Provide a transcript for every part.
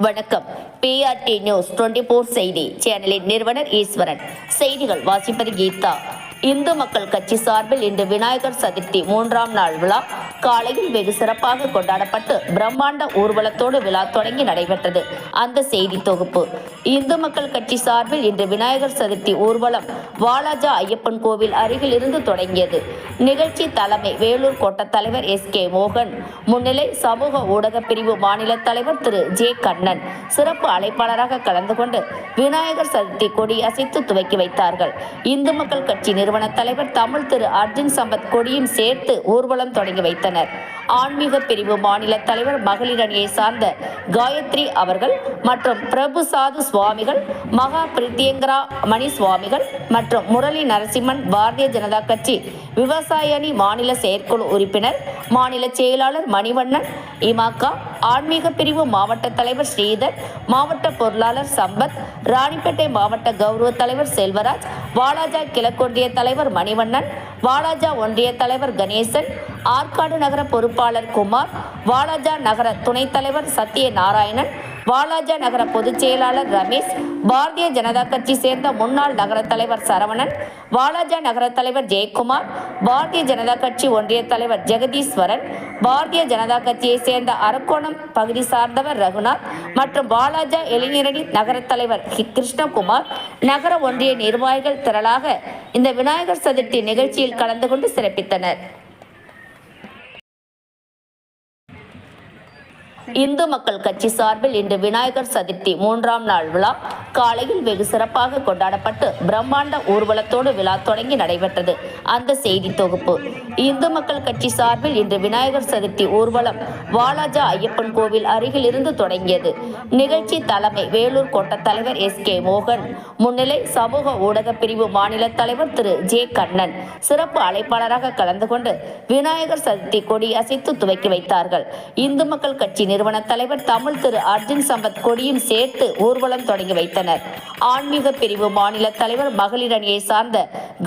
வணக்கம். BRT news twenty four செய்தி. சேனலின் நிறுவனர் ஈஸ்வரன். செய்திகள் வாசிப்பது கீதா. இந்து மக்கள் கட்சி சார்பில் இன்று விநாயகர் சதுர்த்தி மூன்றாம் நாள் விழா. காலையில் வெகு சிறப்பாக கொண்டாடப்பட்டு பிரம்மாண்ட ஊர்வலத்தோடு விழா தொடங்கி நடைபெற்றது. அந்த செய்தி தொகுப்பு. இந்து மக்கள் கட்சி சார்பில் இன்று விநாயகர் சதுர்த்தி ஊர்வலம் வாலாஜா ஐயப்பன் கோவில் அருகில் இருந்து தொடங்கியது. நிகழ்ச்சி தலைமை வேலூர் கோட்ட தலைவர் எஸ் கே மோகன் முன்னிலை சமூக ஊடக பிரிவு மாநில தலைவர் திரு ஜே கண்ணன் சிறப்பு அழைப்பாளராக கலந்து கொண்டு விநாயகர் சதுர்த்தி கொடி அசைத்து துவக்கி வைத்தார்கள். இந்து மக்கள் கட்சி நிறுவன தலைவர் தமிழ் திரு அர்ஜுன் சம்பத் கொடியும் சேர்த்து ஊர்வலம் தொடங்கி வைத்தார் வைத்தனர் ஆன்மீக பிரிவு மாநில தலைவர் மகளிர் அணியை சார்ந்த காயத்ரி அவர்கள் மற்றும் பிரபு சாது சுவாமிகள் மகா பிரித்தியங்கரா மணி சுவாமிகள் மற்றும் முரளி நரசிம்மன் பாரதிய ஜனதா கட்சி விவசாய அணி மாநில செயற்குழு உறுப்பினர் மாநில செயலாளர் மணிவண்ணன் இமாக்கா ஆன்மீக பிரிவு மாவட்ட தலைவர் ஸ்ரீதர் மாவட்ட பொருளாளர் சம்பத் ராணிப்பேட்டை மாவட்ட கௌரவ தலைவர் செல்வராஜ் வாலாஜா கிழக்கொன்றிய தலைவர் மணிவண்ணன் வாலாஜா ஒன்றிய தலைவர் கணேசன் ஆற்காடு நகர பொறுப்பாளர் குமார் வாலாஜா நகர துணைத் தலைவர் சத்ய நாராயணன் வாலாஜா நகர பொதுச் செயலாளர் ரமேஷ் பாரதிய ஜனதா கட்சி சேர்ந்த முன்னாள் நகர தலைவர் சரவணன் வாலாஜா நகர தலைவர் ஜெயக்குமார் பாரதிய ஜனதா கட்சி ஒன்றிய தலைவர் ஜெகதீஸ்வரன் பாரதிய ஜனதா கட்சியை சேர்ந்த அரக்கோணம் பகுதி சார்ந்தவர் ரகுநாத் மற்றும் வாலாஜா இளைஞரணி நகர தலைவர் கிருஷ்ணகுமார் நகர ஒன்றிய நிர்வாகிகள் திரளாக இந்த விநாயகர் சதுர்த்தி நிகழ்ச்சியில் கலந்து கொண்டு சிறப்பித்தனர். இந்து மக்கள் கட்சி சார்பில் இன்று விநாயகர் சதுர்த்தி மூன்றாம் நாள் விழா காலையில் வெகு சிறப்பாக கொண்டாடப்பட்டு பிரம்மாண்ட ஊர்வலத்தோடு விழா தொடங்கி நடைபெற்றது. அந்த செய்தி தொகுப்பு. இந்து மக்கள் கட்சி சார்பில் இன்று விநாயகர் சதுர்த்தி ஊர்வலம் வாலாஜா ஐயப்பன் கோவில் அருகில் இருந்து தொடங்கியது. நிகழ்ச்சி தலைமை வேலூர் கோட்ட தலைவர் எஸ் கே மோகன் முன்னிலை சமூக ஊடக பிரிவு மாநில தலைவர் திரு ஜே கண்ணன் சிறப்பு அழைப்பாளராக கலந்து கொண்டு விநாயகர் சதுர்த்தி கொடி அசைத்து துவக்கி வைத்தார்கள். இந்து மக்கள் கட்சி நிறுவன தலைவர் தமிழ் திரு அர்ஜுன் சம்பத் கொடியும் சேர்த்து ஊர்வலம் தொடங்கி வைத்தனர். ஆன்மீக பிரிவு மாநில தலைவர் மகளிர் அணியை சார்ந்த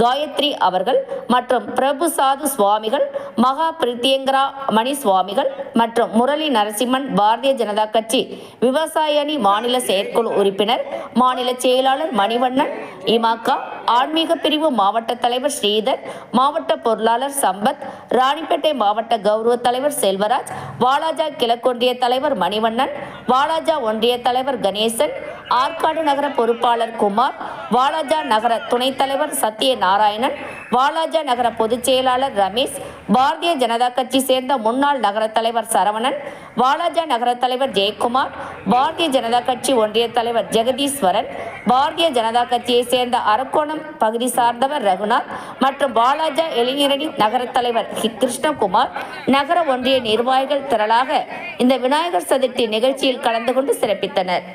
காயத்ரி அவர்கள் மற்றும் பிரபு சாது சுவாமிகள் மகா பிரித்தியங்கரா மணி சுவாமிகள் மற்றும் முரளி நரசிம்மன் பாரதிய ஜனதா கட்சி விவசாய அணி மாநில செயற்குழு உறுப்பினர் மாநில செயலாளர் மணிவண்ணன் இமாக்கா ஆன்மீக பிரிவு மாவட்ட தலைவர் ஸ்ரீதர் மாவட்ட பொருளாளர் சம்பத் ராணிப்பேட்டை மாவட்ட கௌரவ தலைவர் செல்வராஜ் வாலாஜா கிழக்கொன்றிய தலைவர் மணிவண்ணன் வாலாஜா ஒன்றிய தலைவர் கணேசன் ஆற்காடு நகர பொறுப்பாளர் குமார் வாலாஜா நகர துணைத் தலைவர் சத்யநாராயணன் வாலாஜா நகர பொதுச் செயலாளர் ரமேஷ் பாரதிய ஜனதா கட்சி சேர்ந்த முன்னாள் நகர தலைவர் சரவணன் வாலாஜா நகர தலைவர் ஜெயக்குமார் பாரதிய ஜனதா கட்சி ஒன்றிய தலைவர் ஜெகதீஸ்வரன் பாரதிய ஜனதா கட்சியை சேர்ந்த அரக்கோணம் பகுதி சார்ந்தவர் ரகுநாத் மற்றும் வாலாஜா இளைஞரணி நகர தலைவர் கிருஷ்ணகுமார் நகர ஒன்றிய நிர்வாகிகள் திரளாக இந்த விநாயகர் சதுர்த்தி நிகழ்ச்சியில் கலந்து கொண்டு சிறப்பித்தனர்.